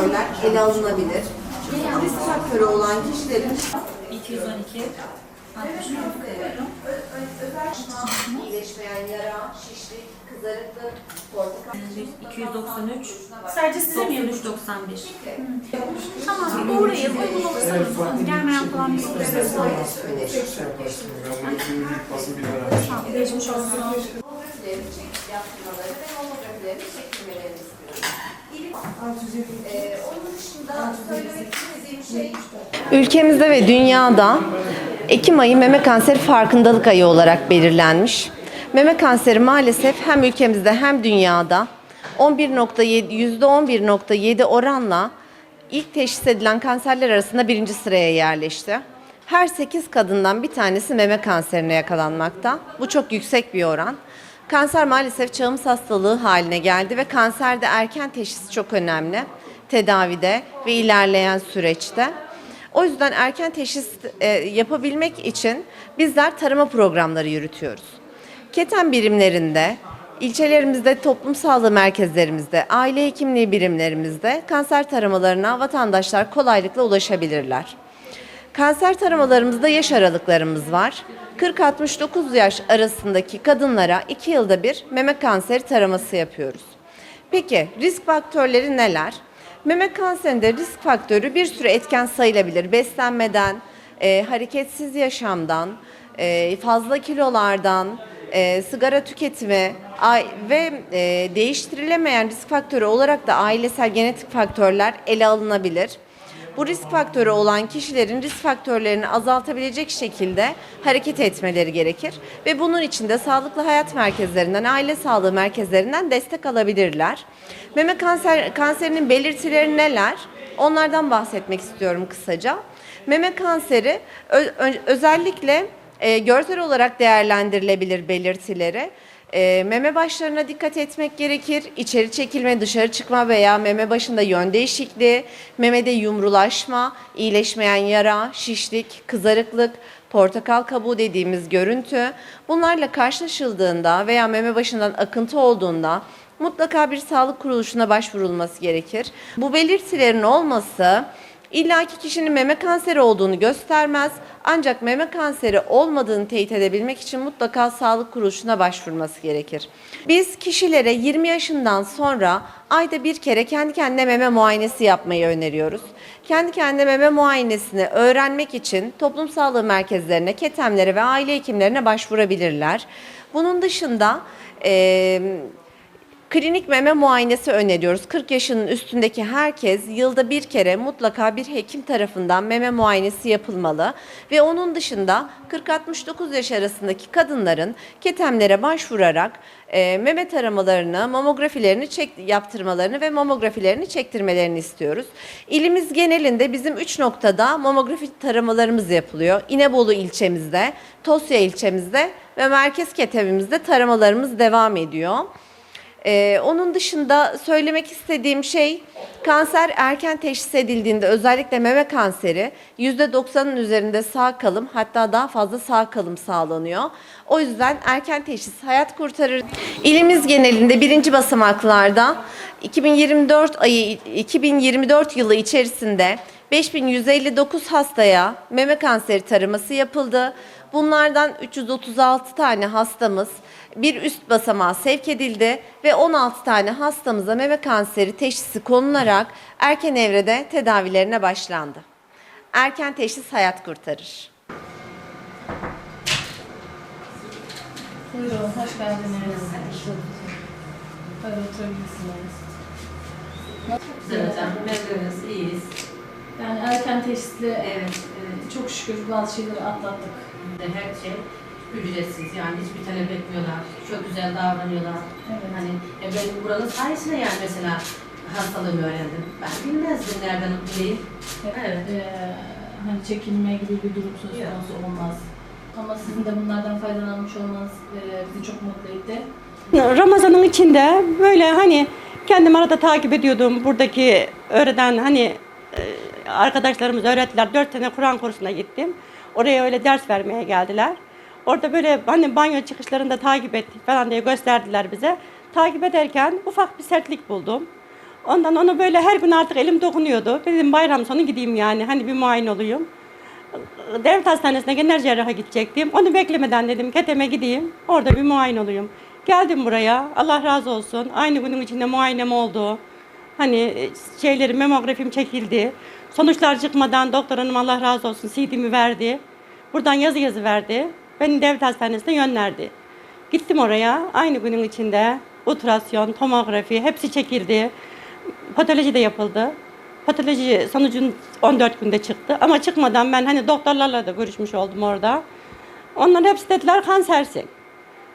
faktörler ele alınabilir. Risk faktörü olan kişilerin 212 60 iyileşmeyen yara, şişlik, kızarıklık, portakal 293 Sadece size mi yapıyorsunuz? 93 91 Tamam. Uygun olursa uygun. Gelmeyen falan bir olursa önerir. Yaparsın. Ben bunu büyük basın bir dönem. Geçmiş olsun. Mamografilerini çek yaptırmaları ve mamografilerini çektirmelerini istiyoruz. İlim- Ee, onun dışında söylemek istediğim şey Ülkemizde ve dünyada Ekim ayı meme kanseri farkındalık ayı olarak belirlenmiş. Meme kanseri maalesef hem ülkemizde hem dünyada 11.7 %11.7 oranla ilk teşhis edilen kanserler arasında birinci sıraya yerleşti. Her 8 kadından bir tanesi meme kanserine yakalanmakta. Bu çok yüksek bir oran. Kanser maalesef çağımız hastalığı haline geldi ve kanserde erken teşhis çok önemli. Tedavide ve ilerleyen süreçte. O yüzden erken teşhis e, yapabilmek için bizler tarama programları yürütüyoruz. Keten birimlerinde, ilçelerimizde, toplum sağlığı merkezlerimizde, aile hekimliği birimlerimizde kanser taramalarına vatandaşlar kolaylıkla ulaşabilirler. Kanser taramalarımızda yaş aralıklarımız var. 40-69 yaş arasındaki kadınlara 2 yılda bir meme kanseri taraması yapıyoruz. Peki risk faktörleri neler? Meme kanserinde risk faktörü bir sürü etken sayılabilir. Beslenmeden, e, hareketsiz yaşamdan, e, fazla kilolardan, e, sigara tüketimi ve e, değiştirilemeyen risk faktörü olarak da ailesel genetik faktörler ele alınabilir. Bu risk faktörü olan kişilerin risk faktörlerini azaltabilecek şekilde hareket etmeleri gerekir ve bunun için de sağlıklı hayat merkezlerinden, aile sağlığı merkezlerinden destek alabilirler. Meme kanser kanserinin belirtileri neler? Onlardan bahsetmek istiyorum kısaca. Meme kanseri özellikle e, görsel olarak değerlendirilebilir belirtileri. E, meme başlarına dikkat etmek gerekir. İçeri çekilme, dışarı çıkma veya meme başında yön değişikliği, memede yumrulaşma, iyileşmeyen yara, şişlik, kızarıklık, portakal kabuğu dediğimiz görüntü. Bunlarla karşılaşıldığında veya meme başından akıntı olduğunda mutlaka bir sağlık kuruluşuna başvurulması gerekir. Bu belirtilerin olması illaki kişinin meme kanseri olduğunu göstermez. Ancak meme kanseri olmadığını teyit edebilmek için mutlaka sağlık kuruluşuna başvurması gerekir. Biz kişilere 20 yaşından sonra ayda bir kere kendi kendine meme muayenesi yapmayı öneriyoruz. Kendi kendine meme muayenesini öğrenmek için toplum sağlığı merkezlerine, ketemlere ve aile hekimlerine başvurabilirler. Bunun dışında eee Klinik meme muayenesi öneriyoruz. 40 yaşının üstündeki herkes yılda bir kere mutlaka bir hekim tarafından meme muayenesi yapılmalı ve onun dışında 40-69 yaş arasındaki kadınların ketemlere başvurarak e, meme taramalarını, mamografilerini çek, yaptırmalarını ve mamografilerini çektirmelerini istiyoruz. İlimiz genelinde bizim 3 noktada mamografi taramalarımız yapılıyor. İnebolu ilçemizde, Tosya ilçemizde ve merkez ketemimizde taramalarımız devam ediyor. Ee, onun dışında söylemek istediğim şey kanser erken teşhis edildiğinde özellikle meme kanseri %90'ın üzerinde sağ kalım hatta daha fazla sağ kalım sağlanıyor. O yüzden erken teşhis hayat kurtarır. İlimiz genelinde birinci basamaklarda 2024 ayı 2024 yılı içerisinde 5159 hastaya meme kanseri taraması yapıldı. Bunlardan 336 tane hastamız bir üst basamağa sevk edildi ve 16 tane hastamıza meme kanseri teşhisi konularak erken evrede tedavilerine başlandı. Erken teşhis hayat kurtarır. Buyurun, hoş geldiniz. Tabii oturabilirsiniz. Güzel hocam. Memnunuz, iyiyiz. Yani erken teşhisle Evet, e, çok şükür bazı şeyleri atlattık. evet. Her şey ücretsiz yani hiçbir talep etmiyorlar. Çok güzel davranıyorlar. Evet. Hani e, ben buranın sayesinde yani mesela hastalığımı öğrendim. Ben bilmezdim nereden bileyim. Evet. E, hani çekinme gibi bir durum söz konusu olmaz. Ama sizin de bunlardan faydalanmış olmanız e, bizi çok mutlu etti. Ramazan'ın içinde böyle hani kendim arada takip ediyordum buradaki öğreden hani arkadaşlarımız öğrettiler. Dört sene Kur'an kursuna gittim. Oraya öyle ders vermeye geldiler. Orada böyle hani banyo çıkışlarında takip ettik falan diye gösterdiler bize. Takip ederken ufak bir sertlik buldum. Ondan onu böyle her gün artık elim dokunuyordu. Dedim bayram sonu gideyim yani hani bir muayene olayım. Devlet Hastanesi'ne genel cerraha gidecektim. Onu beklemeden dedim Ketem'e gideyim. Orada bir muayene olayım. Geldim buraya. Allah razı olsun. Aynı günün içinde muayenem oldu. Hani e, şeyleri memografim çekildi. Sonuçlar çıkmadan doktor hanım Allah razı olsun CD'mi verdi. Buradan yazı yazı verdi. Beni devlet hastanesine gönderdi. Gittim oraya. Aynı günün içinde ultrasyon, tomografi hepsi çekildi. Patoloji de yapıldı. Patoloji sonucun 14 günde çıktı. Ama çıkmadan ben hani doktorlarla da görüşmüş oldum orada. Onların hepsi dediler kansersin.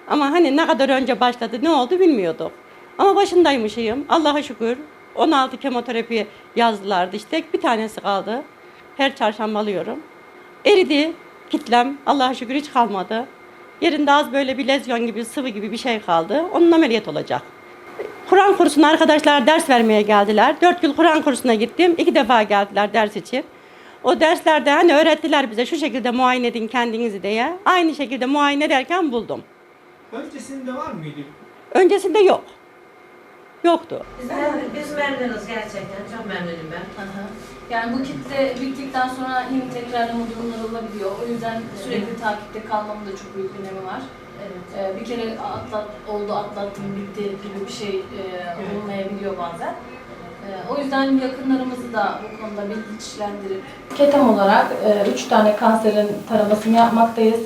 Ama hani ne kadar önce başladı, ne oldu bilmiyorduk. Ama başındaymışım. Allah'a şükür. 16 kemoterapi yazdılardı işte. Bir tanesi kaldı. Her çarşamba alıyorum. Eridi kitlem. Allah'a şükür hiç kalmadı. Yerinde az böyle bir lezyon gibi, sıvı gibi bir şey kaldı. Onun ameliyat olacak. Kur'an kursuna arkadaşlar ders vermeye geldiler. Dört yıl Kur'an kursuna gittim. İki defa geldiler ders için. O derslerde hani öğrettiler bize şu şekilde muayene edin kendinizi diye. Aynı şekilde muayene ederken buldum. Öncesinde var mıydı? Öncesinde yok. Yoktu. Biz, memnun- biz memnunuz gerçekten. Çok memnunum ben. Aha. Yani bu kitle bittikten sonra yine tekrarlama durumları olabiliyor. O yüzden sürekli takipte kalmanın da çok büyük önemi var. Evet. Ee, bir kere atlat, oldu atlattım bitti gibi bir şey e, olmayabiliyor bazen. Ee, o yüzden yakınlarımızı da bu konuda bilinçlendirip Ketem olarak 3 tane kanserin taramasını yapmaktayız.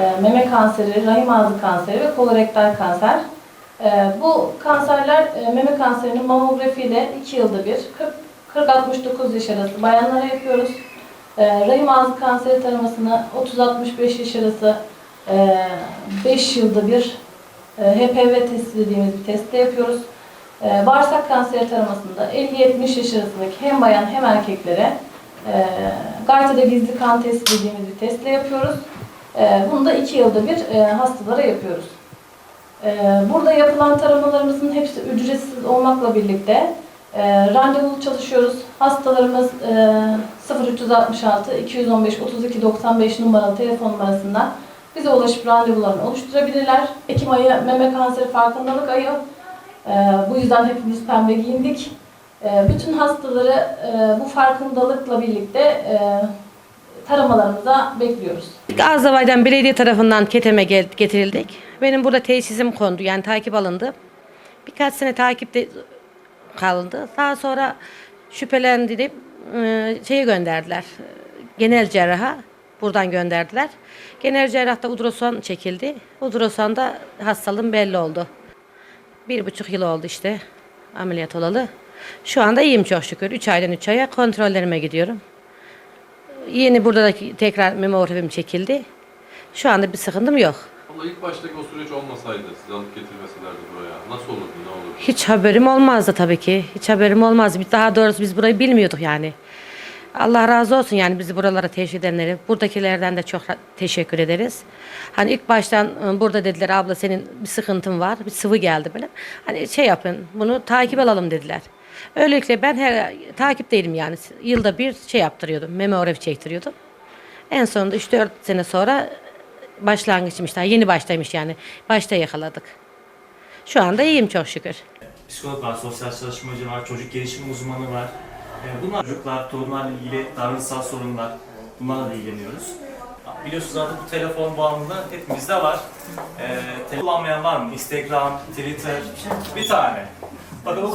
E, meme kanseri, rahim ağzı kanseri ve kolorektal kanser. E, bu kanserler e, meme kanserinin mamografiyle 2 yılda bir 40 40-69 yaş arası bayanlara yapıyoruz. E, rahim ağzı kanseri taramasını 30-65 yaş arası 5 yılda bir e, HPV testi dediğimiz bir testte yapıyoruz. E, Bağırsak kanseri taramasında 50-70 yaş arasındaki hem bayan hem erkeklere e, Gaytada gizli kan testi dediğimiz bir testle yapıyoruz. E, Bunu da 2 yılda bir e, hastalara yapıyoruz. E, Burada yapılan taramalarımızın hepsi ücretsiz olmakla birlikte e, randevulu çalışıyoruz. Hastalarımız e, 0366 215 32 95 numaralı telefon numarasından bize ulaşıp randevularını oluşturabilirler. Ekim ayı meme kanseri farkındalık ayı. E, bu yüzden hepimiz pembe giyindik. E, bütün hastaları bu farkındalıkla birlikte taramalarımıza bekliyoruz. Azerbaycan Belediye tarafından Ketem'e getirildik. Benim burada tesisim kondu yani takip alındı. Birkaç sene takipte kalındı. Daha sonra şüphelendirip e, şeye gönderdiler. Genel cerraha buradan gönderdiler. Genel cerrahta ultrason çekildi. Ultrasonda hastalığım belli oldu. Bir buçuk yıl oldu işte ameliyat olalı. Şu anda iyiyim çok şükür. Üç aydan üç aya kontrollerime gidiyorum. Yeni burada da tekrar memografim çekildi. Şu anda bir sıkıntım yok. Ama ilk baştaki o süreç olmasaydı, sizi alıp getirmeselerdi buraya, nasıl olurdu, ne olurdu? Hiç haberim olmazdı tabii ki. Hiç haberim olmazdı. Daha doğrusu biz burayı bilmiyorduk yani. Allah razı olsun yani bizi buralara teşvik edenleri. Buradakilerden de çok teşekkür ederiz. Hani ilk baştan e, burada dediler abla senin bir sıkıntın var. Bir sıvı geldi böyle. Hani şey yapın bunu takip alalım dediler. Öylelikle ben her takip değilim yani. Yılda bir şey yaptırıyordum. Memografi çektiriyordum. En sonunda 3-4 sene sonra başlangıçmış daha yeni baştaymış yani. Başta yakaladık. Şu anda iyiyim çok şükür. psikolog var, sosyal çalışmacı var, çocuk gelişim uzmanı var. Ee, Bunlar çocuklar, torunlarla ilgili davranışsal sorunlar, bunlarla da ilgileniyoruz. Biliyorsunuz artık bu telefon bağımlılığı hepimizde var. Ee, kullanmayan var mı? Instagram, Twitter, bir tane. Bakın o